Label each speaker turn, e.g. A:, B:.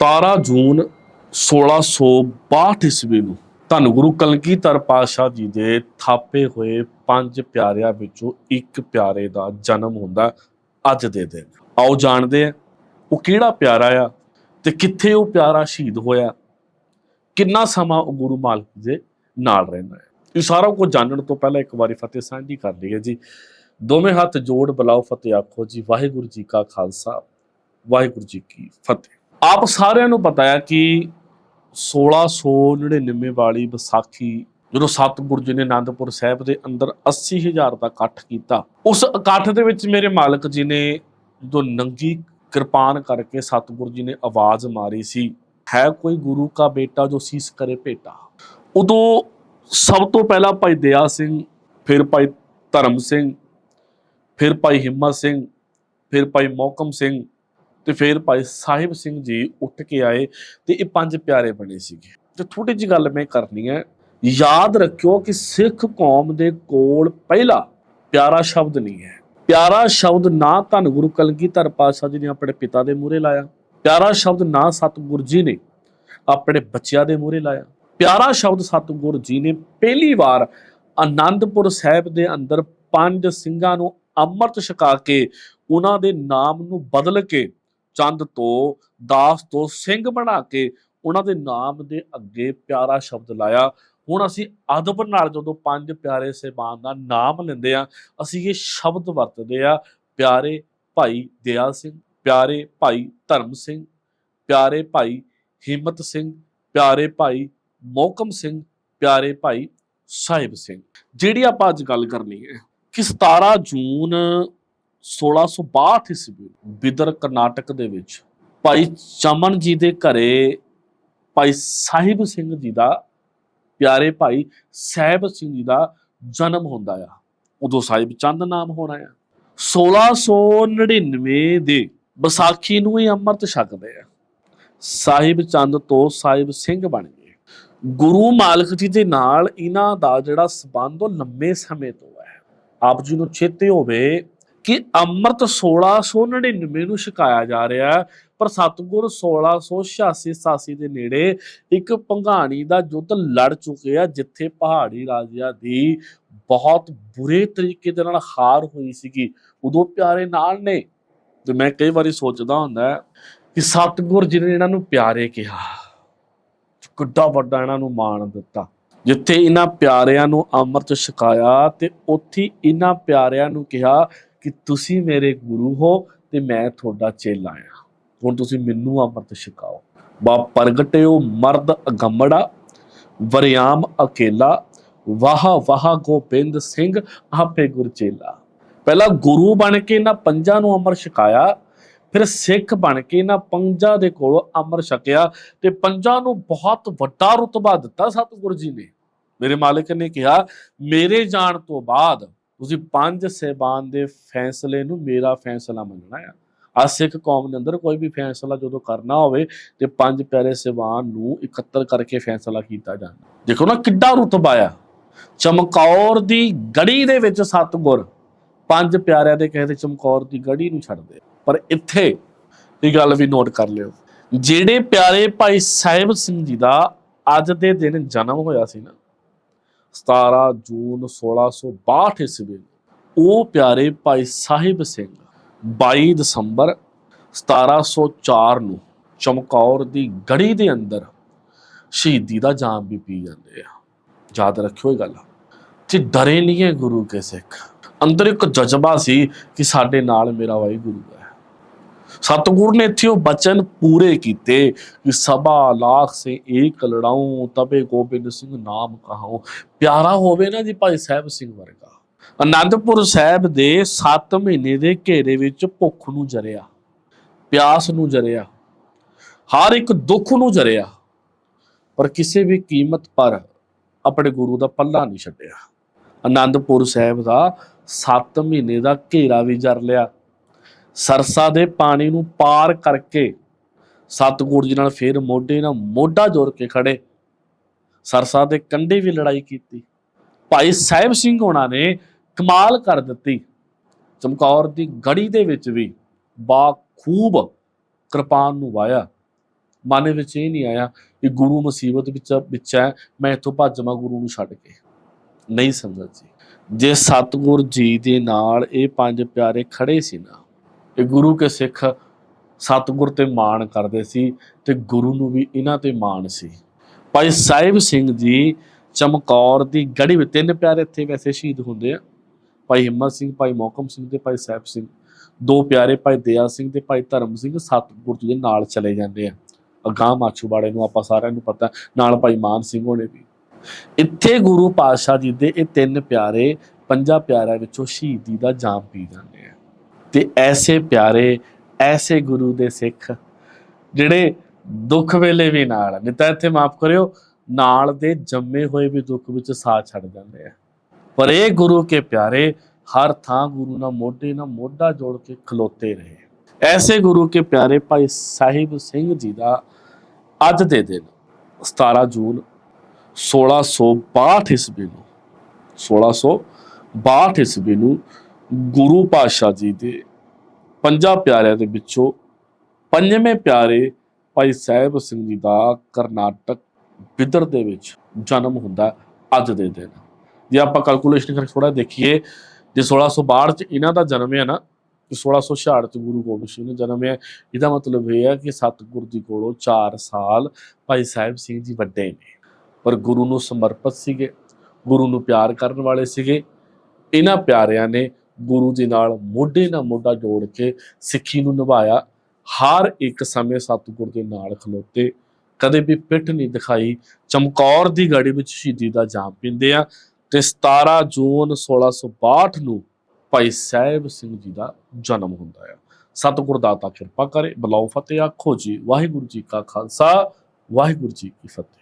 A: 17 ਜੂਨ 1662 ਈਸਵੀ ਨੂੰ ਧੰਨ ਗੁਰੂ ਕਲਗੀਧਰ ਪਾਤਸ਼ਾਹ ਜੀ ਦੇ ਥਾਪੇ ਹੋਏ ਪੰਜ ਪਿਆਰਿਆਂ ਵਿੱਚੋਂ ਇੱਕ ਪਿਆਰੇ ਦਾ ਜਨਮ ਹੁੰਦਾ ਅੱਜ ਦੇ ਦਿਨ। ਆਓ ਜਾਣਦੇ ਆ ਉਹ ਕਿਹੜਾ ਪਿਆਰਾ ਆ ਤੇ ਕਿੱਥੇ ਉਹ ਪਿਆਰਾ ਸ਼ਹੀਦ ਹੋਇਆ, ਕਿੰਨਾ ਸਮਾਂ ਉਹ ਗੁਰੂ ਮਾਲਕ ਦੇ ਨਾਲ ਰਹਿੰਦਾ ਹੈ। ਇਹ ਸਾਰਾ ਕੁਝ ਜਾਣਨ ਤੋਂ ਪਹਿਲਾਂ ਇੱਕ ਵਾਰੀ ਫਤਿਹ ਸਾਂਝੀ ਕਰ ਲਈਏ ਜੀ। ਦੋਵੇਂ ਹੱਥ ਜੋੜ ਬੁਲਾਓ, ਫਤਿਹ ਆਖੋ ਜੀ। ਵਾਹਿਗੁਰੂ ਜੀ ਕਾ ਖਾਲਸਾ, ਵਾਹਿਗੁਰੂ ਜੀ ਕੀ ਫਤਿਹ। ਆਪ ਸਾਰਿਆਂ ਨੂੰ ਪਤਾ ਹੈ ਕਿ 1699 ਵਾਲੀ ਵਿਸਾਖੀ ਜਦੋਂ ਸਤਿਗੁਰੂ ਜੀ ਨੇ ਆਨੰਦਪੁਰ ਸਾਹਿਬ ਦੇ ਅੰਦਰ 80000 ਦਾ ਇਕੱਠ ਕੀਤਾ, ਉਸ ਇਕੱਠ ਦੇ ਵਿੱਚ ਮੇਰੇ ਮਾਲਕ ਜੀ ਨੇ ਜਦੋਂ ਨੰਗੀ ਕਿਰਪਾਨ ਕਰਕੇ ਸਤਿਗੁਰੂ ਜੀ ਨੇ ਆਵਾਜ਼ ਮਾਰੀ ਸੀ, ਹੈ ਕੋਈ ਗੁਰੂ ਕਾ ਬੇਟਾ ਜੋ ਸੀਸ ਕਰੇ ਭੇਟਾ? ਉਦੋਂ ਸਭ ਤੋਂ ਪਹਿਲਾਂ ਭਾਈ ਦਇਆ ਸਿੰਘ, ਫਿਰ ਭਾਈ ਧਰਮ ਸਿੰਘ, ਫਿਰ ਭਾਈ ਹਿੰਮਤ ਸਿੰਘ, ਫਿਰ ਭਾਈ ਮੌਕਮ ਸਿੰਘ ਤੇ ਫਿਰ ਭਾਈ ਸਾਹਿਬ ਸਿੰਘ ਜੀ ਉੱਠ ਕੇ ਆਏ ਤੇ ਇਹ ਪੰਜ ਪਿਆਰੇ ਬਣੇ ਸੀਗੇ। ਤੇ ਥੋੜੀ ਜਿਹੀ ਗੱਲ ਮੈਂ ਕਰਨੀ ਹੈ, ਯਾਦ ਰੱਖਿਓ ਕਿ ਸਿੱਖ ਕੌਮ ਦੇ ਕੋਲ ਪਹਿਲਾ ਪਿਆਰਾ ਸ਼ਬਦ ਨਹੀਂ ਹੈ। ਪਿਆਰਾ ਸ਼ਬਦ ਨਾ ਧੰਨ ਗੁਰੂ ਕਲਗੀਧਰ ਪਾਤਸ਼ਾਹ ਜੀ ਨੇ ਆਪਣੇ ਪਿਤਾ ਦੇ ਮੂਹਰੇ ਲਾਇਆ। ਪਿਆਰਾ ਸ਼ਬਦ ਨਾ ਸਤਿਗੁਰ ਜੀ ਨੇ ਆਪਣੇ ਬੱਚਿਆਂ ਦੇ ਮੂਹਰੇ ਲਾਇਆ। ਪਿਆਰਾ ਸ਼ਬਦ ਸਤਿਗੁਰ ਜੀ ਨੇ ਪਹਿਲੀ ਵਾਰ ਆਨੰਦਪੁਰ ਸਾਹਿਬ ਦੇ ਅੰਦਰ ਪੰਜ ਸਿੰਘਾਂ ਨੂੰ ਅੰਮ੍ਰਿਤ ਛਕਾ ਕੇ ਉਹਨਾਂ ਦੇ ਨਾਮ ਨੂੰ ਬਦਲ ਕੇ ਚੰਦ ਤੋਂ ਦਾਸ ਤੋਂ ਸਿੰਘ ਬਣਾ ਕੇ ਉਹਨਾਂ ਦੇ ਨਾਮ ਦੇ ਅੱਗੇ ਪਿਆਰਾ ਸ਼ਬਦ ਲਾਇਆ। ਹੁਣ ਅਸੀਂ ਅਦਬ ਨਾਲ ਜਦੋਂ ਪੰਜ ਪਿਆਰੇ ਸਹਿਬਾਨ ਦਾ ਨਾਮ ਲੈਂਦੇ ਆ ਅਸੀਂ ਇਹ ਸ਼ਬਦ ਵਰਤਦੇ ਆ ਪਿਆਰੇ ਭਾਈ ਦਇਆ ਸਿੰਘ, ਪਿਆਰੇ ਭਾਈ ਧਰਮ ਸਿੰਘ, ਪਿਆਰੇ ਭਾਈ ਹਿੰਮਤ ਸਿੰਘ, ਪਿਆਰੇ ਭਾਈ ਮੋਕਮ ਸਿੰਘ, ਪਿਆਰੇ ਭਾਈ ਸਾਹਿਬ ਸਿੰਘ। ਜਿਹੜੀ ਆਪਾਂ ਅੱਜ ਗੱਲ ਕਰਨੀ ਹੈ ਕਿ 17 ਜੂਨ 1662 ਈਸਵੀ ਬਿਦਰ ਕਰਨਾਟਕ ਦੇ ਵਿੱਚ ਭਾਈ ਚਮਨ ਜੀ ਦੇ ਘਰੇ ਭਾਈ ਸਾਹਿਬ ਸਿੰਘ ਜੀ ਦਾ ਪਿਆਰੇ ਭਾਈ ਸਾਹਿਬ ਸਿੰਘ ਜੀ ਦਾ ਜਨਮ ਹੁੰਦਾ ਆ। ਉਦੋਂ ਸਾਹਿਬ ਚੰਦ ਨਾਮ ਹੋਣਾ ਆ। 1699 ਦੇ ਵਿਸਾਖੀ ਨੂੰ ਹੀ ਅੰਮ੍ਰਿਤ ਛਕਦੇ ਆ। ਸਾਹਿਬ ਚੰਦ ਤੋਂ ਸਾਹਿਬ ਸਿੰਘ ਬਣ ਗਏ। ਗੁਰੂ ਮਾਲਕ ਜੀ ਦੇ ਨਾਲ ਇਹਨਾਂ ਦਾ ਜਿਹੜਾ ਸਬੰਧ ਉਹ ਲੰਮੇ ਸਮੇਂ ਤੋਂ ਹੈ ਆਪ ਜੀ ਨੂੰ ਚੇਤੇ ਹੋਵੇ ਕਿ ਅੰਮ੍ਰਿਤ 1699 ਨੂੰ ਛਕਾਇਆ ਜਾ ਰਿਹਾ ਹੈ, ਪਰ ਸਤਗੁਰ 1686 87 ਦੇ ਨੇੜੇ ਇੱਕ ਭੰਗਾਣੀ ਦਾ ਯੁੱਧ ਲੜ ਚੁੱਕੇ ਆ ਜਿੱਥੇ ਪਹਾੜੀ ਰਾਜਿਆਂ ਦੀ ਬਹੁਤ ਬੁਰੇ ਤਰੀਕੇ ਦੇ ਨਾਲ ਹਾਰ ਹੋਈ ਸੀਗੀ। ਉਦੋਂ ਪਿਆਰੇ ਨਾਲ ਨੇ ਤੇ ਮੈਂ ਕਈ ਵਾਰੀ ਸੋਚਦਾ ਹੁੰਦਾ ਕਿ ਸਤਗੁਰ ਜਿਹਨੇ ਇਹਨਾਂ ਨੂੰ ਪਿਆਰੇ ਕਿਹਾ ਕਿੱਡਾ ਵੱਡਾ ਇਹਨਾਂ ਨੂੰ ਮਾਣ ਦਿੱਤਾ। ਜਿੱਥੇ ਇਹਨਾਂ ਪਿਆਰਿਆਂ ਨੂੰ ਅੰਮ੍ਰਿਤ ਛਕਾਇਆ ਤੇ ਉੱਥੇ ਇਹਨਾਂ ਪਿਆਰਿਆਂ ਨੂੰ ਕਿਹਾ ਕਿ ਤੁਸੀਂ ਮੇਰੇ ਗੁਰੂ ਹੋ ਤੇ ਮੈਂ ਤੁਹਾਡਾ ਚੇਲਾ ਆ। ਹੁਣ ਤੁਸੀਂ ਮੈਨੂੰ ਅੰਮ੍ਰਿਤ ਛਕਾਓ। ਬਾ ਪ੍ਰਗਟਿਓ ਮਰਦ ਅਗੰਮੜਾ, ਵਰਿਆਮ ਅਕੇਲਾ, ਵਾਹ ਵਾਹ ਗੋਬਿੰਦ ਸਿੰਘ, ਆਪੇ ਗੁਰਚੇਲਾ ਪਹਿਲਾਂ ਗੁਰੂ ਬਣ ਕੇ ਇਹਨਾਂ ਪੰਜਾਂ ਨੂੰ ਅੰਮ੍ਰਿਤ ਛਕਾਇਆ, ਫਿਰ ਸਿੱਖ ਬਣ ਕੇ ਇਹਨਾਂ ਪੰਜਾਂ ਦੇ ਕੋਲੋਂ ਅੰਮ੍ਰਿਤ ਛਕਿਆ ਤੇ ਪੰਜਾਂ ਨੂੰ ਬਹੁਤ ਵੱਡਾ ਰੁਤਬਾ ਦਿੱਤਾ ਸਤਿਗੁਰੂ ਜੀ ਨੇ। ਮੇਰੇ ਮਾਲਕ ਨੇ ਕਿਹਾ, ਮੇਰੇ ਜਾਣ ਤੋਂ ਬਾਅਦ ਤੁਸੀਂ ਪੰਜ ਸਹਿਬਾਨ ਦੇ ਫੈਸਲੇ ਨੂੰ ਮੇਰਾ ਫੈਸਲਾ ਮੰਨਣਾ ਆ। ਆ ਸਿੱਖ ਕੌਮ ਦੇ ਅੰਦਰ ਕੋਈ ਵੀ ਫੈਸਲਾ ਜਦੋਂ ਕਰਨਾ ਹੋਵੇ ਤੇ ਪੰਜ ਪਿਆਰੇ ਸਹਿਬਾਨ ਨੂੰ ਇਕੱਤਰ ਕਰਕੇ ਫੈਸਲਾ ਕੀਤਾ ਜਾਂਦਾ। ਦੇਖੋ ਨਾ ਕਿੱਡਾ ਰੁਤਬਾ ਆ। ਚਮਕੌਰ ਦੀ ਗੜੀ ਦੇ ਵਿੱਚ ਸਤਗੁਰ ਪੰਜ ਪਿਆਰਿਆਂ ਦੇ ਕਹੇ ਤੇ ਚਮਕੌਰ ਦੀ ਗੜੀ ਨੂੰ ਛੱਡਦੇ ਪਰ ਇੱਥੇ ਇਹ ਗੱਲ ਵੀ ਨੋਟ ਕਰ ਲਿਓ, ਜਿਹੜੇ ਪਿਆਰੇ ਭਾਈ ਸਾਹਿਬ ਸਿੰਘ ਜੀ ਦਾ ਅੱਜ ਦੇ ਦਿਨ ਜਨਮ ਹੋਇਆ ਸੀ ਨਾ 17 ਜੂਨ 1662 ਈਸਵੀ ਨੂੰ। ਉਹ ਪਿਆਰੇ ਭਾਈ ਸਾਹਿਬ ਸਿੰਘ 22 ਦਸੰਬਰ 1704 ਨੂੰ ਚਮਕੌਰ ਦੀ ਗੜੀ ਦੇ ਅੰਦਰ ਸ਼ਹੀਦੀ ਦਾ ਜਾਮ ਵੀ ਪੀ ਜਾਂਦੇ ਆ। ਯਾਦ ਰੱਖਿਓ ਇਹ ਗੱਲ। ਤੇ ਡਰੇ ਨਹੀਂ ਹੈ ਗੁਰੂ ਕੇ ਸਿੱਖ। ਅੰਦਰ ਇੱਕ ਜਜ਼ਬਾ ਸੀ ਕਿ ਸਾਡੇ ਨਾਲ ਮੇਰਾ ਵਾਹਿਗੁਰੂ ਹੈ। ਸਤਿਗੁਰ ਨੇ ਇੱਥੇ ਉਹ ਬਚਨ ਪੂਰੇ ਕੀਤੇ ਕਿ ਸਭਾ ਲਾਖ ਸੇ ਏਕ ਲੜਾਉ, ਤਬੇ ਗੋਬਿੰਦ ਸਿੰਘ ਨਾਮ ਕਹਾਉ। ਪਿਆਰਾ ਹੋਵੇ ਨਾ ਜੀ ਭਾਈ ਸਾਹਿਬ ਸਿੰਘ ਵਰਗਾ। ਅਨੰਦਪੁਰ ਸਾਹਿਬ ਦੇ 7 ਮਹੀਨੇ ਦੇ ਘੇਰੇ ਵਿੱਚ ਭੁੱਖ ਨੂੰ ਜਰਿਆ, ਪਿਆਸ ਨੂੰ ਜਰਿਆ, ਹਰ ਇੱਕ ਦੁੱਖ ਨੂੰ ਜਰਿਆ, ਪਰ ਕਿਸੇ ਵੀ ਕੀਮਤ ਪਰ ਆਪਣੇ ਗੁਰੂ ਦਾ ਪੱਲਾ ਨਹੀਂ ਛੱਡਿਆ। ਅਨੰਦਪੁਰ ਸਾਹਿਬ ਦਾ 7 ਮਹੀਨੇ ਦਾ ਘੇਰਾ ਵੀ ਜਰ ਲਿਆ। ਸਰਸਾ ਦੇ ਪਾਣੀ ਨੂੰ ਪਾਰ ਕਰਕੇ ਸਤਿਗੁਰੂ ਜੀ ਨਾਲ ਫੇਰ ਮੋਢੇ ਨਾਲ ਮੋਢਾ ਜੋੜ ਕੇ ਖੜੇ। ਸਰਸਾ ਦੇ ਕੰਢੇ ਵੀ ਲੜਾਈ ਕੀਤੀ। ਭਾਈ ਸਾਹਿਬ ਸਿੰਘ ਹੋਣਾ ਨੇ ਕਮਾਲ ਕਰ ਦਿੱਤੀ। ਚਮਕੌਰ ਦੀ ਗੜੀ ਦੇ ਵਿੱਚ ਵੀ ਬਾ ਖੂਬ ਕਿਰਪਾਨ ਨੂੰ ਵਾਇਆ। ਮਨ ਵਿੱਚ ਇਹ ਨਹੀਂ ਆਇਆ ਕਿ ਗੁਰੂ ਮੁਸੀਬਤ ਵਿੱਚ ਵਿੱਚ ਹੈ, ਮੈਂ ਇੱਥੋਂ ਭੱਜਵਾਂ ਗੁਰੂ ਨੂੰ ਛੱਡ ਕੇ। ਨਹੀਂ ਸਮਝਾ ਜੀ, ਜੇ ਸਤਿਗੁਰ ਜੀ ਦੇ ਨਾਲ ਇਹ ਪੰਜ ਪਿਆਰੇ ਖੜੇ ਸੀ ਨਾ ਇਹ ਗੁਰੂ ਕੇ ਸਿੱਖ ਸਤਿਗੁਰ ਤੇ ਮਾਣ ਕਰਦੇ ਸੀ ਤੇ ਗੁਰੂ ਨੂੰ ਵੀ ਇਹਨਾਂ ਤੇ ਮਾਣ ਸੀ। ਭਾਈ ਸਾਹਿਬ ਸਿੰਘ ਜੀ ਚਮਕੌਰ ਦੀ ਗੜੀ ਵਿੱਚ, ਤਿੰਨ ਪਿਆਰੇ ਇੱਥੇ ਵੈਸੇ ਸ਼ਹੀਦ ਹੁੰਦੇ ਆ। ਭਾਈ ਹਿੰਮਤ ਸਿੰਘ, ਭਾਈ ਮੋਕਮ ਸਿੰਘ ਤੇ ਭਾਈ ਸਾਹਿਬ ਸਿੰਘ। ਦੋ ਪਿਆਰੇ ਭਾਈ ਦਇਆ ਸਿੰਘ ਤੇ ਭਾਈ ਧਰਮ ਸਿੰਘ ਸਤਿਗੁਰ ਜੀ ਦੇ ਨਾਲ ਚਲੇ ਜਾਂਦੇ ਆ। ਅਗਾਂਹ ਮਾਛੂਵਾੜੇ ਨੂੰ ਆਪਾਂ ਸਾਰਿਆਂ ਨੂੰ ਪਤਾ, ਨਾਲ ਭਾਈ ਮਾਨ ਸਿੰਘ ਹੋਣੇ ਵੀ। ਇੱਥੇ ਗੁਰੂ ਪਾਤਸ਼ਾਹ ਜੀ ਦੇ ਇਹ ਤਿੰਨ ਪਿਆਰੇ, ਪੰਜਾਂ ਪਿਆਰਿਆਂ ਵਿੱਚੋਂ ਸ਼ਹੀਦੀ ਦਾ ਜਾਮ ਪੀ ਜਾਂਦੇ ਤੇ ਐਸੇ ਪਿਆਰੇ, ਐਸੇ ਗੁਰੂ ਦੇ ਸਿੱਖ ਜਿਹੜੇ ਦੁੱਖ ਵੇਲੇ ਵੀ ਨਾਲ ਨਹੀਂ ਤਾਂ ਇੱਥੇ ਮਾਫ ਕਰਿਓ, ਨਾਲ ਦੇ ਜੰਮੇ ਹੋਏ ਵੀ ਦੁੱਖ ਵਿੱਚ ਸਾਥ ਛੱਡ ਜਾਂਦੇ ਆ। ਪਰ ਇਹ ਗੁਰੂ ਕੇ ਪਿਆਰੇ ਹਰ ਥਾਂ ਗੁਰੂ ਨਾਲ ਮੋਢੇ ਨਾਲ ਮੋਢਾ ਜੋੜ ਕੇ ਖਲੋਤੇ ਰਹੇ। ਐਸੇ ਗੁਰੂ ਕੇ ਪਿਆਰੇ ਭਾਈ ਸਾਹਿਬ ਸਿੰਘ ਜੀ ਦਾ ਅੱਜ ਦੇ ਦਿਨ 17 ਜੂਨ 1662 ਈਸਵੀ ਨੂੰ 1662 ਈਸਵੀ ਨੂੰ ਗੁਰੂ ਪਾਤਸ਼ਾਹ ਜੀ ਦੇ ਪੰਜਾਂ ਪਿਆਰਿਆਂ ਦੇ ਵਿੱਚੋਂ ਪੰਜਵੇਂ ਪਿਆਰੇ ਭਾਈ ਸਾਹਿਬ ਸਿੰਘ ਜੀ ਦਾ ਕਰਨਾਟਕ ਬਿਦਰ ਦੇ ਵਿੱਚ ਜਨਮ ਹੁੰਦਾ ਅੱਜ ਦੇ ਦਿਨ। ਜੇ ਆਪਾਂ ਕੈਲਕੂਲੇਸ਼ਨ ਕਰਕੇ ਥੋੜਾ ਦੇਖੀਏ, ਜੇ 1662 ਚ ਇਹਨਾਂ ਦਾ ਜਨਮ ਹੈ ਨਾ, ਤੇ 1666 ਚ ਗੁਰੂ ਗੋਬਿੰਦ ਸਿੰਘ ਨੇ ਜਨਮ ਹੈ। ਇਹਦਾ ਮਤਲਬ ਇਹ ਹੈ ਕਿ ਸਤਿਗੁਰ ਜੀ ਕੋਲੋਂ 4 ਸਾਲ ਭਾਈ ਸਾਹਿਬ ਸਿੰਘ ਜੀ ਵੱਡੇ ਨੇ। ਪਰ ਗੁਰੂ ਨੂੰ ਸਮਰਪਿਤ ਸੀਗੇ, ਗੁਰੂ ਨੂੰ ਪਿਆਰ ਕਰਨ ਵਾਲੇ ਸੀਗੇ। ਇਹਨਾਂ ਪਿਆਰਿਆਂ ਨੇ ਗੁਰੂ ਦੇ ਨਾਲ ਮੋਢੇ ਨਾਲ ਮੋਢਾ ਜੋੜ ਕੇ ਸਿੱਖੀ ਨੂੰ ਨਿਭਾਇਆ। ਹਰ ਇੱਕ ਸਮੇਂ ਸਤਿਗੁਰ ਦੇ ਨਾਲ ਖਲੋਤੇ। ਕਦੇ ਵੀ ਪਿੱਠ ਨਹੀਂ ਦਿਖਾਈ। ਚਮਕੌਰ ਦੀ ਗੜੀ ਵਿੱਚ ਸ਼ਹੀਦੀ ਦਾ ਜਾਮ ਪੀਂਦੇ ਆ। ਤੇ 17 ਜੂਨ 1662 ਨੂੰ ਭਾਈ ਸਾਹਿਬ ਸਿੰਘ ਜੀ ਦਾ ਜਨਮ ਹੁੰਦਾ ਆ। ਸਤਿਗੁਰ ਦਾਤਾ ਕਿਰਪਾ ਕਰੇ। ਬਲਾਉ ਫਤਿਹ ਆਖੋ ਜੀ। ਵਾਹਿਗੁਰੂ ਜੀ ਕਾ ਖਾਲਸਾ। ਵਾਹਿਗੁਰੂ ਜੀ ਕੀ ਫਤਿਹ।